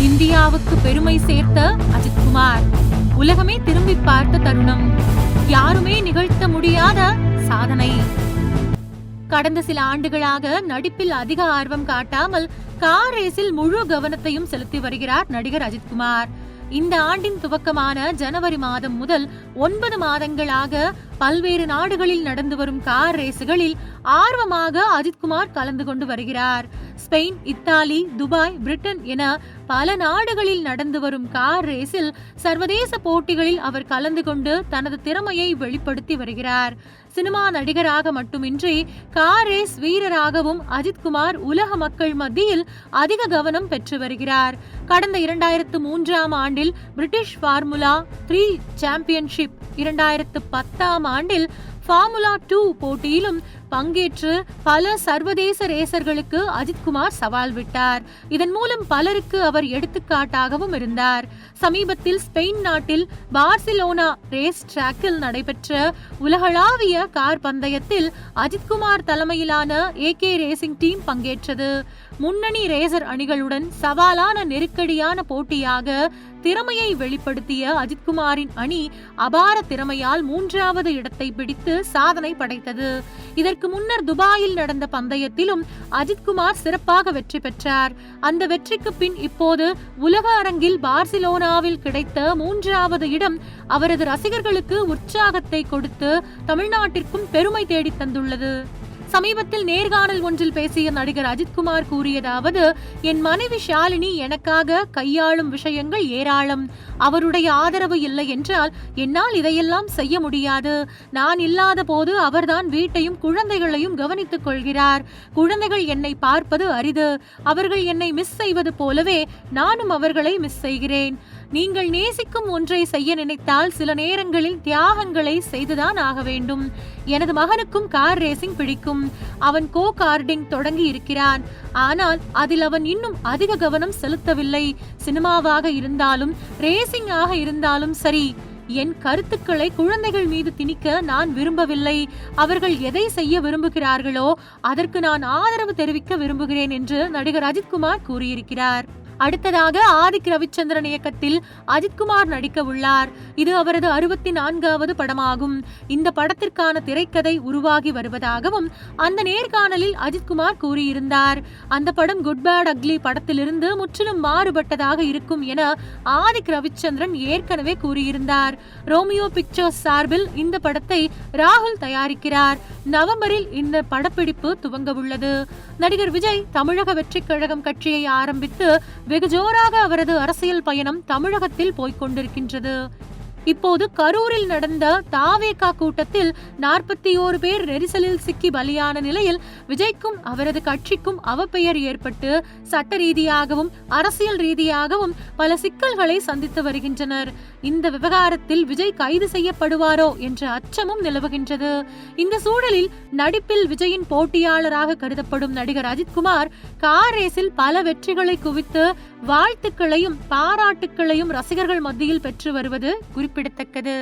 இந்தியாவுக்கு பெருமை சேர்த்த அஜித்குமார். உலகமே திரும்பி பார்த்த தருணம். யாருமே நிகழ்த்த முடியாத சாதனை. கடந்த சில ஆண்டுகளாக நடிப்பில் அதிக ஆர்வம் காட்டாமல் கார் ரேஸில் முழு கவனத்தையும் செலுத்தி வருகிறார் நடிகர் அஜித்குமார். இந்த ஆண்டின் துவக்கமான ஜனவரி மாதம் முதல் ஒன்பது மாதங்களாக பல்வேறு நாடுகளில் நடந்து வரும் கார் ரேசுகளில் ஆர்வமாக அஜித்குமார் கலந்து கொண்டு வருகிறார். ஸ்பெயின் இத்தாலி துபாய் பிரிட்டன் என பல நாடுகளில் நடந்து வரும் கார் ரேஸில் சர்வதேச போட்டிகளில் அவர் கலந்து கொண்டு தனது திறமையை வெளிப்படுத்தி வருகிறார். சினிமா நடிகராக மட்டுமின்றி கார் ரேஸ் வீரராகவும் அஜித்குமார் உலக மக்கள் மத்தியில் அதிக கவனம் பெற்று வருகிறார். கடந்த இரண்டாயிரத்து மூன்றாம் ஆண்டில் பிரிட்டிஷ் ஃபார்முலா த்ரீ சாம்பியன்ஷிப் இரண்டாயிரத்து பத்தாம் ஆண்டில் ஃபார்முலா டூ போட்டியிலும் பங்கேற்று பல சர்வதேச ரேசர்களுக்கு அஜித்குமார் சவால் விட்டார். இதன் மூலம் பலருக்கு அவர் எடுத்துக்காட்டாகவும் இருந்தார். சமீபத்தில் ஸ்பெயின் நாட்டில் பார்சிலோனா ரேஸ் டிராக்கில் நடைபெற்ற உலகளாவிய கார் பந்தயத்தில் அஜித்குமார் தலைமையிலான ஏ கே ரேசிங் டீம் பங்கேற்றது. முன்னணி ரேசர் அணிகளுடன் சவாலான நெருக்கடியான போட்டியாக திறமையை வெளிப்படுத்திய அஜித்குமாரின் அணி அபார திறமையால் மூன்றாவது இடத்தை பிடித்து சாதனை படைத்தது. இதற்கு முன்னர் துபாயில் நடந்த பந்தயத்திலும் அஜித்குமார் சிறப்பாக வெற்றி பெற்றார். அந்த வெற்றிக்கு பின் இப்போது உலக அரங்கில் பார்சிலோனாவில் கிடைத்த மூன்றாவது இடம் அவரது ரசிகர்களுக்கு உற்சாகத்தை கொடுத்து தமிழ்நாட்டிற்கும் பெருமை தேடித் தந்துள்ளது சமீபத்தில் நேர்காணல் ஒன்றில் பேசிய நடிகர் அஜித்குமார் கூறியதாவது என் மனைவி ஷாலினி எனக்காக கையாளும் விஷயங்கள் ஏராளம். அவருடைய ஆதரவு இல்லை என்றால் என்னால் இதையெல்லாம் செய்ய முடியாது. நான் இல்லாத போது அவர்தான் வீட்டையும் குழந்தைகளையும் கவனித்துக் கொள்கிறார். குழந்தைகள் என்னை பார்ப்பது அரிது. அவர்கள் என்னை மிஸ் செய்வது போலவே நானும் அவர்களை மிஸ் செய்கிறேன். நீங்கள் நேசிக்கும் ஒன்றை செய்ய நினைத்தால் சில நேரங்களில் தியாகங்களை செய்துதான் ஆக வேண்டும். எனது மகனுக்கும் கார் ரேசிங் பிடிக்கும். அவன் கோ கார்டிங் தொடங்கி இருக்கிறான். ஆனால் அதில் அவன் இன்னும் அதிக கவனம் செலுத்தவில்லை. சினிமாவாக இருந்தாலும் ரேசிங்காக இருந்தாலும் சரி. என் கருத்துக்களை குழந்தைகள் மீது திணிக்க நான் விரும்பவில்லை. அவர்கள் எதை செய்ய விரும்புகிறார்களோ அதற்கு நான் ஆதரவு தெரிவிக்க விரும்புகிறேன் என்று நடிகர் அஜித்குமார் கூறியிருக்கிறார். அடுத்ததாக ஆதிக் ரவிச்சந்திரன் இயக்கத்தில் அஜித்குமார் நடிக்க உள்ளார் இது அவரது அறுபத்தி நான்காவது படமாகும். இந்த படத்திற்கான திரைக்கதை உருவாகி வருவதாகவும் அந்த நேர்காணலில் அஜித்குமார் கூறியிருந்தார். அந்த படம் குட் பேட் அக்லி படத்திலிருந்து முற்றிலும் மாறுபட்டதாக இருக்கும் என ஆதிக் ரவிச்சந்திரன் ஏற்கனவே கூறியிருந்தார். ரோமியோ பிக்சர்ஸ் சார்பில் இந்த படத்தை ராகுல் தயாரிக்கிறார். நவம்பரில் இந்த படப்பிடிப்பு துவங்க உள்ளது நடிகர் விஜய் தமிழக வெற்றிக் கழகம் கட்சியை ஆரம்பித்து வெகு ஜோராக அவரது அரசியல் பயணம் தமிழகத்தில் போய்க் கொண்டிருக்கின்றது. இப்போது கரூரில் நடந்த தாவேகா கூட்டத்தில் நாற்பத்தி ஓரு பேர் நெரிசலில் சிக்கி பலியான நிலையில் விஜய்க்கும் அவரது கட்சிக்கும் அவப்பெயர் ஏற்பட்டு சட்ட ரீதியாகவும் அரசியல் ரீதியாகவும் பல சிக்கல்களை சந்தித்து வருகின்றனர். இந்த விவகாரத்தில் விஜய் கைது செய்யப்படுவாரோ என்ற அச்சமும் நிலவுகின்றது. இந்த சூழலில் நடிப்பில் விஜயின் போட்டியாளராக கருதப்படும் நடிகர் அஜித்குமார் கார் ரேஸில் பல வெற்றிகளை குவித்து வாழ்த்துக்களையும் பாராட்டுக்களையும் ரசிகர்கள் மத்தியில் பெற்று வருவது குறிப்பிடத்தக்கது